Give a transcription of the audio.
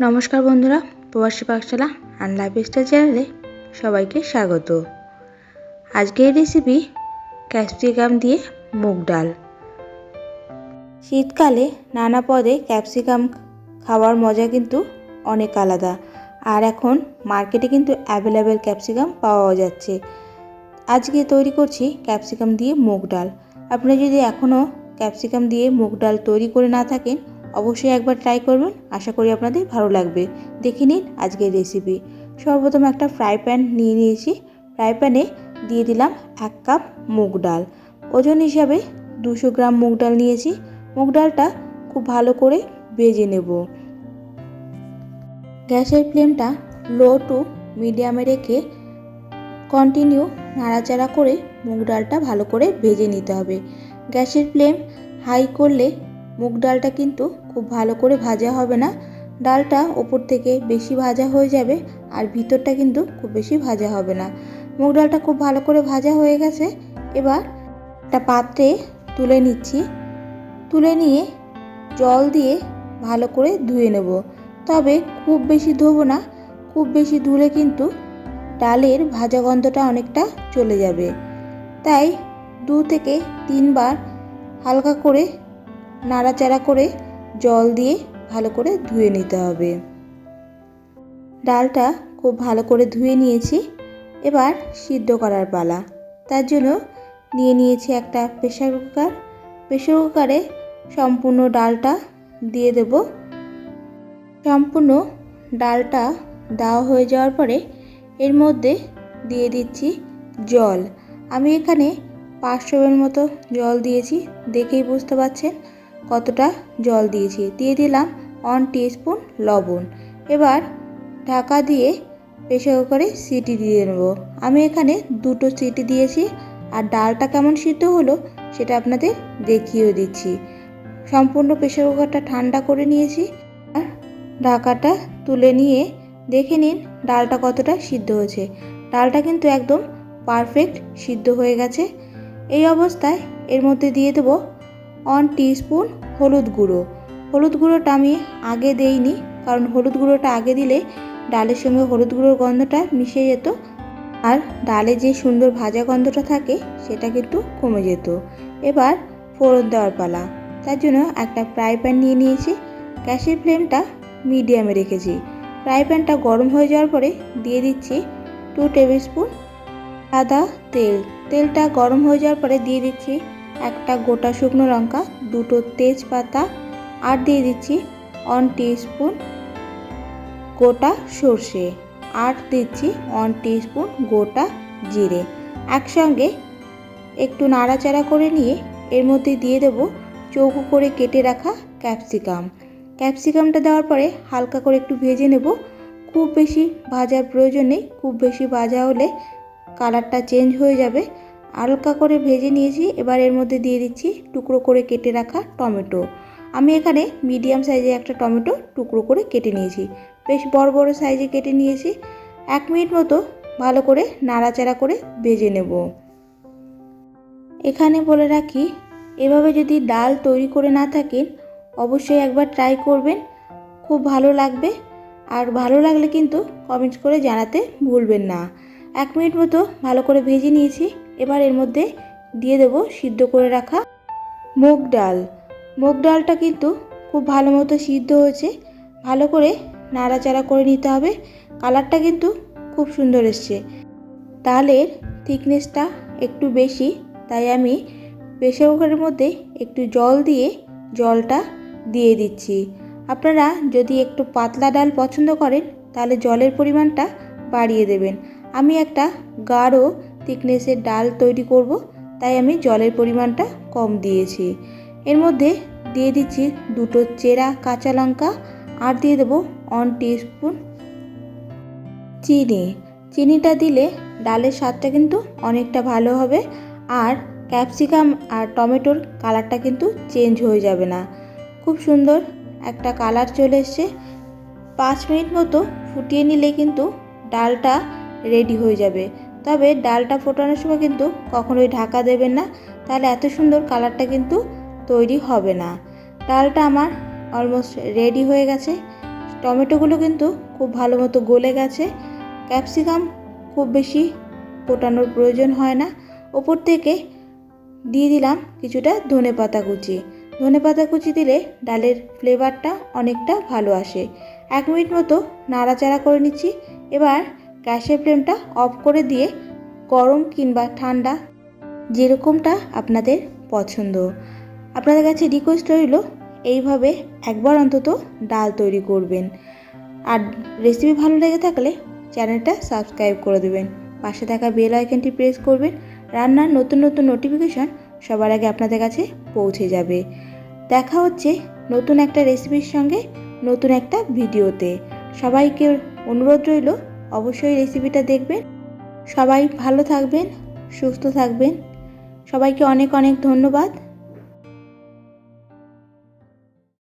নমস্কার বন্ধুরা, প্রবাসী পাকশালা অ্যান্ড লাইফ স্টাইল চ্যানেলে সবাইকে স্বাগত। আজকের রেসিপি ক্যাপসিকাম দিয়ে মুগ ডাল। শীতকালে নানা পদে ক্যাপসিকাম খাওয়ার মজা কিন্তু অনেক আলাদা। আর এখন মার্কেটে কিন্তু অ্যাভেলেবেল ক্যাপসিকাম পাওয়া যাচ্ছে। আজকে তৈরি করছি ক্যাপসিকাম দিয়ে মুগ ডাল। আপনি যদি এখনও ক্যাপসিকাম দিয়ে মুগ ডাল তৈরি করে না থাকেন অবশ্যই একবার ট্রাই করবেন। আশা করি আপনাদের ভালো লাগবে। দেখে নিন আজকের রেসিপি সর্বপ্রথম একটা ফ্রাই প্যান নিয়ে নিয়েছি। ফ্রাই প্যানে দিয়ে দিলাম এক কাপ মুগ ডাল। ওজন হিসাবে দুশো গ্রাম মুগ ডাল নিয়েছি। মুগ ডালটা খুব ভালো করে ভেজে নেব। গ্যাসের ফ্লেমটা লো টু মিডিয়ামে রেখে কন্টিনিউ নাড়াচাড়া করে মুগ ডালটা ভালো করে ভেজে নিতে হবে। গ্যাসের ফ্লেম হাই করলে মুগ ডালটা কিন্তু খুব ভালো করে ভাজা হবে না। ডালটা ওপর থেকে বেশি ভাজা হয়ে যাবে আর ভিতরটা কিন্তু খুব বেশি ভাজা হবে না। মুগ ডালটা খুব ভালো করে ভাজা হয়ে গেছে। এবার একটা পাত্রে তুলে নিচ্ছি। তুলে নিয়ে জল দিয়ে ভালো করে ধুয়ে নেব। তবে খুব বেশি ধোবো না, খুব বেশি ধুলে কিন্তু ডালের ভাজা গন্ধটা অনেকটা চলে যাবে। তাই দু থেকে তিনবার হালকা করে নাড়াচাড়া করে জল দিয়ে ভালো করে ধুয়ে নিতে হবে। ডালটা খুব ভালো করে ধুয়ে নিয়েছি। এবার সিদ্ধ করার পালা। তার জন্য নিয়ে নিয়েছি একটা প্রেশার কুকার। প্রেশার কুকারে সম্পূর্ণ ডালটা দিয়ে দেব। সম্পূর্ণ ডালটা দেওয়া হয়ে যাওয়ার পরে এর মধ্যে দিয়ে দিচ্ছি জল। আমি এখানে পাঁচশোর মতো জল দিয়েছি, দেখেই বুঝতে পারছেন। কতটা জল দিয়েছি? দিয়ে দিলাম ওয়ান স্পুন লবণ। এবার ঢাকা দিয়ে প্রেশার কুকারে সিটি দিয়ে নেব। আমি এখানে দুটো সিটি দিয়েছি। আর ডালটা কেমন সিদ্ধ হলো সেটা আপনাদের দেখিয়েও দিচ্ছি। সম্পূর্ণ প্রেশার কুকারটা ঠান্ডা করে নিয়েছি। আর ঢাকাটা তুলে নিয়ে দেখে নিন ডালটা কতটা সিদ্ধ হয়েছে। ডালটা কিন্তু একদম পারফেক্ট সিদ্ধ হয়ে গেছে। এই অবস্থায় এর মধ্যে দিয়ে দেবো ওয়ান স্পুন হলুদ গুঁড়ো। হলুদ গুঁড়োটা আমি আগে দেইনি, কারণ হলুদ গুঁড়োটা আগে দিলে ডালের সঙ্গে হলুদ গুঁড়োর গন্ধটা মিশে যেত আর ডালে যে সুন্দর ভাজা গন্ধটা থাকে সেটা কিন্তু কমে যেত। এবার ফোড়ন দেওয়ার পালা। তার জন্য একটা ফ্রাই প্যান নিয়ে নিয়েছি। গ্যাসের ফ্লেমটা মিডিয়ামে রেখেছি। ফ্রাই প্যানটা গরম হয়ে যাওয়ার পরে দিয়ে দিচ্ছি টু টেবিল স্পুন সাদা তেল। তেলটা গরম হয়ে যাওয়ার পরে দিয়ে দিচ্ছি একটা গোটা শুকনো লঙ্কা, দুটো তেজপাতা, আর দিয়ে দিচ্ছি ওয়ান স্পুন গোটা সর্ষে, আর দিচ্ছি ওয়ান স্পুন গোটা জিরে। একসঙ্গে একটু নাড়াচাড়া করে নিয়ে এর মধ্যে দিয়ে দেবো চৌকো করে কেটে রাখা ক্যাপসিকাম। ক্যাপসিকামটা দেওয়ার পরে হালকা করে একটু ভেজে নেব। খুব বেশি ভাজার প্রয়োজন নেই, খুব বেশি ভাজা হলে কালারটা চেঞ্জ হয়ে যাবে। হালকা করে ভেজে নিয়েছি। এবার এর মধ্যে দিয়ে দিচ্ছি টুকরো করে কেটে রাখা টমেটো। আমি এখানে মিডিয়াম সাইজে একটা টমেটো টুকরো করে কেটে নিয়েছি। বেশ বড় বড় সাইজে কেটে নিয়েছি। এক মিনিট মতো ভালো করে নাড়াচাড়া করে ভেজে নেব। এখানে বলে রাখি, এভাবে যদি ডাল তৈরি করে না থাকেন, অবশ্যই একবার ট্রাই করবেন। খুব ভালো লাগবে। আর ভালো লাগলে কিন্তু কমেন্টস করে জানাতে ভুলবেন না। এক মিনিট মতো ভালো করে ভেজে নিয়েছি। এবার এর মধ্যে দিয়ে দেবো সিদ্ধ করে রাখা মুগ ডাল। মুগ ডালটা কিন্তু খুব ভালো মতো সিদ্ধ হয়েছে। ভালো করে নাড়াচাড়া করে নিতে হবে। কালারটা কিন্তু খুব সুন্দর এসছে। ডালের থিকনেসটা একটু বেশি, তাই আমি প্রেশার কুকারের মধ্যে একটু জল দিয়ে জলটা দিয়ে দিচ্ছি। আপনারা যদি একটু পাতলা ডাল পছন্দ করেন, তাহলে জলের পরিমাণটা বাড়িয়ে দেবেন। আমি একটা গাঢ় থিকনেসের ডাল তৈরি করব, তাই আমি জলের পরিমাণটা কম দিয়েছি। এর মধ্যে দিয়ে দিচ্ছি দুটো চেরা কাঁচা লঙ্কা আর দিয়ে দেবো ওয়ান স্পুন চিনি। চিনিটা দিলে ডালের স্বাদটা কিন্তু অনেকটা ভালো হবে আর ক্যাপসিকাম আর টমেটোর কালারটা কিন্তু চেঞ্জ হয়ে যাবে না। খুব সুন্দর একটা কালার চলে এসছে। পাঁচ মিনিট মতো ফুটিয়ে নিলে কিন্তু ডালটা রেডি হয়ে যাবে। তবে ডালটা ফোটানোর সময় কিন্তু কখনোই ঢাকা দেবেন না। তাহলে এত সুন্দর কালারটা কিন্তু তৈরি হবে না। ডালটা আমার অলমোস্ট রেডি হয়ে গেছে। টমেটোগুলো কিন্তু খুব ভালো মতো গলে গেছে। ক্যাপসিকাম খুব বেশি ফোটানোর প্রয়োজন হয় না। ওপর থেকে দিয়ে দিলাম কিছুটা ধনে পাতা কুচি। ধনে পাতা কুচি দিলে ডালের ফ্লেভারটা অনেকটা ভালো আসে। এক মিনিট মতো নাড়াচাড়া করে নিচ্ছি। এবার গ্যাসের ফ্লেমটা অফ করে দিয়ে গরম কিংবা ঠান্ডা যেরকমটা আপনাদের পছন্দ। আপনাদের কাছে রিকোয়েস্ট রইল, এইভাবে একবার অন্তত ডাল তৈরি করবেন। আর রেসিপি ভালো লেগে থাকলে চ্যানেলটা সাবস্ক্রাইব করে দেবেন। পাশে থাকা বেল আইকনটি প্রেস করবেন। রান্নার নতুন নতুন নোটিফিকেশন সবার আগে আপনাদের কাছে পৌঁছে যাবে। দেখা হচ্ছে নতুন একটা রেসিপির সঙ্গে নতুন একটা ভিডিওতে সবাইকে অনুরোধ রইল অবশ্যই রেসিপিটা দেখবেন। সবাই ভালো থাকবেন সুস্থ থাকবেন। সবাইকে অনেক অনেক ধন্যবাদ।